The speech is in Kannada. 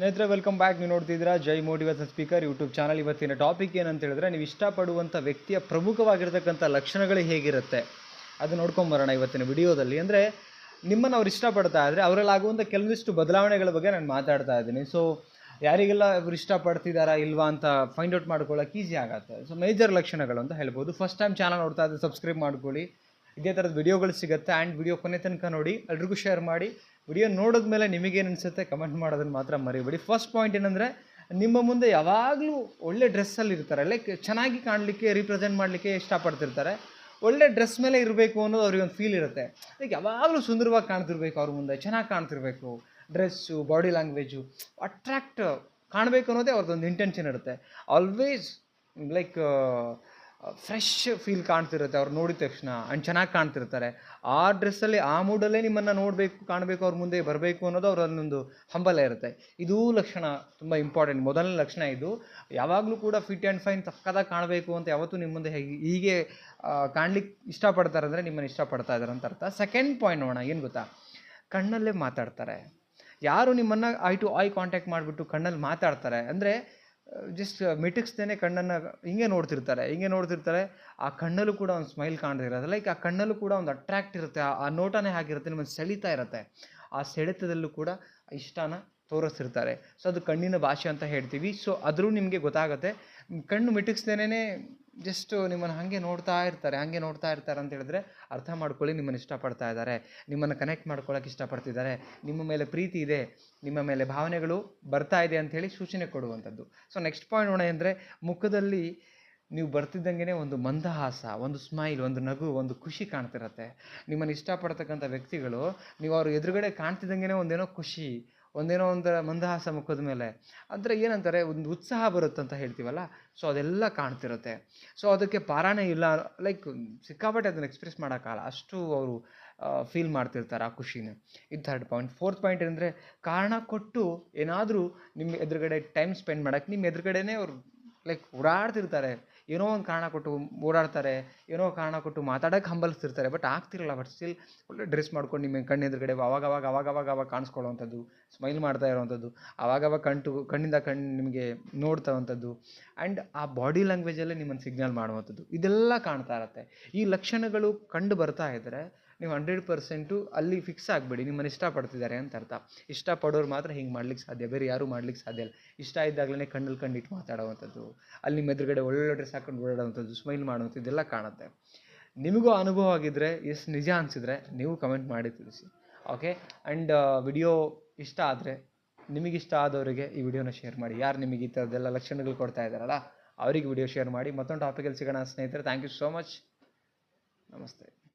ಸ್ನೇಹಿತರೆ ವೆಲ್ಕಮ್ ಬ್ಯಾಕ್ ನೀವು ನೋಡ್ತಿದ್ದೀರಾ Jai motivation speaker YouTube channel ಇವತ್ತಿನ ಟಾಪಿಕ್ ಏನಂತ ಹೇಳಿದ್ರೆ, ನೀವು ಇಷ್ಟಪಡುವಂಥ ವ್ಯಕ್ತಿಯ ಪ್ರಮುಖವಾಗಿರ್ತಕ್ಕಂಥ ಲಕ್ಷಣಗಳು ಹೇಗಿರುತ್ತೆ? ಅದು ನೋಡ್ಕೊಂಬರೋಣ ಇವತ್ತಿನ ವಿಡಿಯೋದಲ್ಲಿ. ಅಂದರೆ, ನಿಮ್ಮನ್ನು ಅವ್ರು ಇಷ್ಟಪಡ್ತಾ ಇದ್ದರೆ ಅವರಲ್ಲಿ ಆಗುವಂಥ ಕೆಲವೊಂದಿಷ್ಟು ಬದಲಾವಣೆಗಳ ಬಗ್ಗೆ ನಾನು ಮಾತಾಡ್ತಾ ಇದ್ದೀನಿ. ಸೊ ಯಾರಿಗೆಲ್ಲ ಇವ್ರು ಇಷ್ಟಪಡ್ತಿದ್ದಾರಾ ಇಲ್ವಾ ಅಂತ ಫೈಂಡ್ ಔಟ್ ಮಾಡ್ಕೊಳ್ಳೋಕೆ ಈಸಿ ಆಗುತ್ತೆ. ಸೊ ಮೇಜರ್ ಲಕ್ಷಣಗಳು ಅಂತ ಹೇಳ್ಬೋದು. ಫಸ್ಟ್ ಟೈಮ್ ಚಾನಲ್ ನೋಡ್ತಾ ಇದ್ದರೆ ಸಬ್ಸ್ಕ್ರೈಬ್ ಮಾಡ್ಕೊಳ್ಳಿ. ಇದೇ ಥರದ ವಿಡಿಯೋಗಳು ಸಿಗುತ್ತೆ. ಆ್ಯಂಡ್ ವಿಡಿಯೋ ಕೊನೆ ತನಕ ನೋಡಿ, ಎಲ್ರಿಗೂ ಶೇರ್ ಮಾಡಿ. ವಿಡಿಯೋ ನೋಡಿದ್ಮೇಲೆ ನಿಮಗೇನು ಅನಿಸುತ್ತೆ ಕಮೆಂಟ್ ಮಾಡೋದನ್ನು ಮಾತ್ರ ಮರಿಬೇಡಿ. ಫಸ್ಟ್ ಪಾಯಿಂಟ್ ಏನಂದರೆ, ನಿಮ್ಮ ಮುಂದೆ ಯಾವಾಗಲೂ ಒಳ್ಳೆ ಡ್ರೆಸ್ಸಲ್ಲಿ ಇರ್ತಾರೆ. ಲೈಕ್ ಚೆನ್ನಾಗಿ ಕಾಣಲಿಕ್ಕೆ ರೀಪ್ರೆಸೆಂಟ್ ಮಾಡಲಿಕ್ಕೆ ಇಷ್ಟಪಡ್ತಿರ್ತಾರೆ. ಒಳ್ಳೆ ಡ್ರೆಸ್ ಮೇಲೆ ಇರಬೇಕು ಅನ್ನೋದು ಅವ್ರಿಗೆ ಒಂದು ಫೀಲ್ ಇರುತ್ತೆ. ಲೈಕ್ ಯಾವಾಗಲೂ ಸುಂದರವಾಗಿ ಕಾಣ್ತಿರ್ಬೇಕು ಅವ್ರ ಮುಂದೆ, ಚೆನ್ನಾಗಿ ಕಾಣ್ತಿರ್ಬೇಕು. ಡ್ರೆಸ್ಸು ಬಾಡಿ ಲ್ಯಾಂಗ್ವೇಜು ಅಟ್ರ್ಯಾಕ್ಟ್ ಕಾಣಬೇಕು ಅನ್ನೋದೇ ಅವ್ರದ್ದೊಂದು ಇಂಟೆನ್ಷನ್ ಇರುತ್ತೆ. ಆಲ್ವೇಸ್ ಲೈಕ್ ಫ್ರೆಶ್ ಫೀಲ್ ಕಾಣ್ತಿರುತ್ತೆ. ಅವ್ರು ನೋಡಿದ ತಕ್ಷಣ ಆ್ಯಂಡ್ ಚೆನ್ನಾಗಿ ಕಾಣ್ತಿರ್ತಾರೆ. ಆ ಡ್ರೆಸ್ಸಲ್ಲಿ ಆ ಮೂಡಲ್ಲೇ ನಿಮ್ಮನ್ನು ನೋಡಬೇಕು, ಕಾಣಬೇಕು, ಅವ್ರ ಮುಂದೆ ಬರಬೇಕು ಅನ್ನೋದು ಅವರಲ್ಲೊಂದು ಹಂಬಲ ಇರುತ್ತೆ. ಇದೂ ಲಕ್ಷಣ ತುಂಬ ಇಂಪಾರ್ಟೆಂಟ್ ಮೊದಲನೇ ಲಕ್ಷಣ ಇದು. ಯಾವಾಗಲೂ ಕೂಡ ಫಿಟ್ ಆ್ಯಂಡ್ ಫೈನ್ ತಕ್ಕದಾಗಿ ಕಾಣಬೇಕು ಅಂತ ಯಾವತ್ತೂ ನಿಮ್ಮ ಮುಂದೆ ಹೇಗೆ ಹೀಗೆ ಕಾಣ್ಲಿಕ್ಕೆ ಇಷ್ಟಪಡ್ತಾರೆ ಅಂದರೆ ನಿಮ್ಮನ್ನು ಇಷ್ಟಪಡ್ತಾ ಇದ್ದಾರೆ ಅಂತ ಅರ್ಥ. ಸೆಕೆಂಡ್ ಪಾಯಿಂಟ್ ನೋಡೋಣ, ಏನು ಗೊತ್ತಾ? ಕಣ್ಣಲ್ಲೇ ಮಾತಾಡ್ತಾರೆ. ಯಾರು ನಿಮ್ಮನ್ನು ಐ ಟು ಐ ಕಾಂಟ್ಯಾಕ್ಟ್ ಮಾಡಿಬಿಟ್ಟು ಕಣ್ಣಲ್ಲಿ ಮಾತಾಡ್ತಾರೆ ಅಂದರೆ ಜಸ್ಟ್ ಮಿಟಕ್ಸ್ದೇ ಕಣ್ಣನ್ನು ಹಿಂಗೆ ನೋಡ್ತಿರ್ತಾರೆ ಹಿಂಗೆ ನೋಡ್ತಿರ್ತಾರೆ, ಆ ಕಣ್ಣಲ್ಲೂ ಕೂಡ ಒಂದು ಸ್ಮೈಲ್ ಕಾಣ್ತಿರುತ್ತೆ ಲೈಕ್ ಆ ಕಣ್ಣಲ್ಲೂ ಕೂಡ ಒಂದು ಅಟ್ರಾಕ್ಟ್ ಇರುತ್ತೆ ಆ ನೋಟನೇ ಹಾಗಿರುತ್ತೆ, ನಿಮ್ಮನ್ನು ಸೆಳೀತಾ ಇರುತ್ತೆ. ಆ ಸೆಳೆತದಲ್ಲೂ ಕೂಡ ಇಷ್ಟನ ತೋರಿಸ್ತಿರ್ತಾರೆ. ಸೊ ಅದು ಕಣ್ಣಿನ ಭಾಷೆ ಅಂತ ಹೇಳ್ತೀವಿ. ಸೊ ಅದರೂ ನಿಮಗೆ ಗೊತ್ತಾಗುತ್ತೆ. ಕಣ್ಣು ಮಿಟಿಕ್ಸ್ದೇನೆ ಜಸ್ಟ್ ನಿಮ್ಮನ್ನು ಹಾಗೆ ನೋಡ್ತಾ ಇರ್ತಾರೆ, ಹಾಗೆ ನೋಡ್ತಾ ಇರ್ತಾರೆ ಅಂತ ಹೇಳಿದ್ರೆ ಅರ್ಥ ಮಾಡ್ಕೊಳ್ಳಿ, ನಿಮ್ಮನ್ನು ಇಷ್ಟಪಡ್ತಾ ಇದ್ದಾರೆ. ನಿಮ್ಮನ್ನು ಕನೆಕ್ಟ್ ಮಾಡ್ಕೊಳ್ಳೋಕೆ ಇಷ್ಟಪಡ್ತಿದ್ದಾರೆ. ನಿಮ್ಮ ಮೇಲೆ ಪ್ರೀತಿ ಇದೆ. ನಿಮ್ಮ ಮೇಲೆ ಭಾವನೆಗಳು ಬರ್ತಾ ಇದೆ ಅಂತ ಹೇಳಿ ಸೂಚನೆ ಕೊಡುವಂಥದ್ದು. ಸೊ ನೆಕ್ಸ್ಟ್ ಪಾಯಿಂಟ್ ನೋಡೋಣ ಅಂದರೆ ಮುಖದಲ್ಲಿ ನೀವು ಬರ್ತಿದ್ದಂಗೆ ಒಂದು ಮಂದಹಾಸ, ಒಂದು ಸ್ಮೈಲ್ ಒಂದು ನಗು, ಒಂದು ಖುಷಿ ಕಾಣ್ತಿರತ್ತೆ. ನಿಮ್ಮನ್ನು ಇಷ್ಟಪಡ್ತಕ್ಕಂಥ ವ್ಯಕ್ತಿಗಳು, ನೀವು ಅವ್ರ ಎದುರುಗಡೆ ಕಾಣ್ತಿದ್ದಂಗೆ ಒಂದೇನೋ ಖುಷಿ ಒಂದೇನೋ ಒಂಥರ ಮಂದಹಾಸ ಮುಖದ ಮೇಲೆ. ಅಂದರೆ ಏನಂತಾರೆ, ಒಂದು ಉತ್ಸಾಹ ಬರುತ್ತಂತ ಹೇಳ್ತೀವಲ್ಲ, ಸೊ ಅದೆಲ್ಲ ಕಾಣ್ತಿರುತ್ತೆ. ಸೊ ಅದಕ್ಕೆ ಪಾರಾನೇ ಇಲ್ಲ, ಲೈಕ್ ಸಿಕ್ಕಾಪಟ್ಟೆ ಅದನ್ನು ಎಕ್ಸ್ಪ್ರೆಸ್ ಮಾಡೋಕ್ಕಾಗಲ್ಲ. ಅಷ್ಟು ಅವರು ಫೀಲ್ ಮಾಡ್ತಿರ್ತಾರೆ ಆ ಖುಷಿನ. ಇದು ಥರ್ಡ್ ಪಾಯಿಂಟ್ ಫೋರ್ತ್ ಪಾಯಿಂಟ್ ಅಂದರೆ ಕಾರಣ ಕೊಟ್ಟು ಏನಾದರೂ ನಿಮ್ಮ ಎದುರುಗಡೆ ಟೈಮ್ ಸ್ಪೆಂಡ್ ಮಾಡೋಕ್ಕೆ, ನಿಮ್ಮ ಎದುರುಗಡೆನೇ ಅವರು ಲೈಕ್ ಓಡಾಡ್ತಿರ್ತಾರೆ. ಏನೋ ಒಂದು ಕಾರಣ ಕೊಟ್ಟು ಓಡಾಡ್ತಾರೆ, ಏನೋ ಕಾರಣ ಕೊಟ್ಟು ಮಾತಾಡೋಕೆ ಹಂಬಲಿಸ್ತಿರ್ತಾರೆ ಬಟ್ ಆಗ್ತಿರಲ್ಲ ಬಟ್ ಸ್ಟಿಲ್ ಒಳ್ಳೆ ಡ್ರೆಸ್ ಮಾಡ್ಕೊಂಡು ನಿಮ್ಮ ಕಣ್ಣು ಎದುರುಗಡೆ ಅವಾಗ ಅವಾಗ ಅವಾಗ ಅವಾಗ ಅವಾಗ ಕಾಣಿಸ್ಕೊಳ್ಳೋವಂಥದ್ದು ಸ್ಮೈಲ್ ಮಾಡ್ತಾ ಇರೋವಂಥದ್ದು, ಅವಾಗ ಅವಾಗ ಕಣ್ಟು ಕಣ್ಣಿಂದ ಕಣ್ಣು ನಿಮಗೆ ನೋಡ್ತಾ ನೋಡ್ತಾವಂಥದ್ದು ಆ್ಯಂಡ್ ಆ ಬಾಡಿ ಲ್ಯಾಂಗ್ವೇಜಲ್ಲೇ ನಿಮ್ಮನ್ನು ಸಿಗ್ನಲ್ ಮಾಡುವಂಥದ್ದು. ಇದೆಲ್ಲ ಕಾಣ್ತಾ ಇರುತ್ತೆ. ಈ ಲಕ್ಷಣಗಳು ಕಂಡು ಬರ್ತಾ ಇದ್ದರೆ ನೀವು ಹಂಡ್ರೆಡ್ ಪರ್ಸೆಂಟು ಅಲ್ಲಿ ಫಿಕ್ಸ್ ಆಗಬೇಡಿ, ನಿಮ್ಮನ್ನು ಇಷ್ಟಪಡ್ತಿದ್ದಾರೆ ಅಂತ ಅರ್ಥ. ಇಷ್ಟಪಡೋರು ಮಾತ್ರ ಹಿಂಗೆ ಮಾಡ್ಲಿಕ್ಕೆ ಸಾಧ್ಯ, ಬೇರೆ ಯಾರೂ ಮಾಡ್ಲಿಕ್ಕೆ ಸಾಧ್ಯ ಇಲ್ಲ. ಇಷ್ಟ ಇದ್ದಾಗಲೇ ಕಣ್ಣಲ್ಲಿ ಕಂಡಿಟ್ಟು ಮಾತಾಡೋವಂಥದ್ದು, ಅಲ್ಲಿ ನಿಮ್ಮ ಎದುರುಗಡೆ ಒಳ್ಳೊಳ್ಳೆ ಡ್ರೆಸ್ ಹಾಕೊಂಡು ಓಡಾಡುವಂಥದ್ದು ಸ್ಮೈಲ್ ಮಾಡುವಂಥದ್ದು, ಇದೆಲ್ಲ ಕಾಣುತ್ತೆ. ನಿಮಗೂ ಅನುಭವ ಆಗಿದ್ದರೆ ಎಷ್ಟು ನಿಜ ಅನಿಸಿದ್ರೆ ನೀವು ಕಮೆಂಟ್ ಮಾಡಿ ತಿಳಿಸಿ. ಓಕೆ ಆ್ಯಂಡ್ ವಿಡಿಯೋ ಇಷ್ಟ ಆದರೆ ನಿಮಗಿಷ್ಟ ಆದವರಿಗೆ ಈ ವಿಡಿಯೋನ ಶೇರ್ ಮಾಡಿ. ಯಾರು ನಿಮಗೆ ಈ ಥರದ್ದೆಲ್ಲ ಲಕ್ಷಣಗಳು ಕೊಡ್ತಾ ಇದ್ದಾರಲ್ಲ, ಅವರಿಗೆ ವಿಡಿಯೋ ಶೇರ್ ಮಾಡಿ. ಮತ್ತೊಂದು ಟಾಪಿಕಲ್ಲಿ ಸಿಗೋಣ ಸ್ನೇಹಿತರೆ ಥ್ಯಾಂಕ್ ಯು ಸೋ ಮಚ್ ನಮಸ್ತೆ.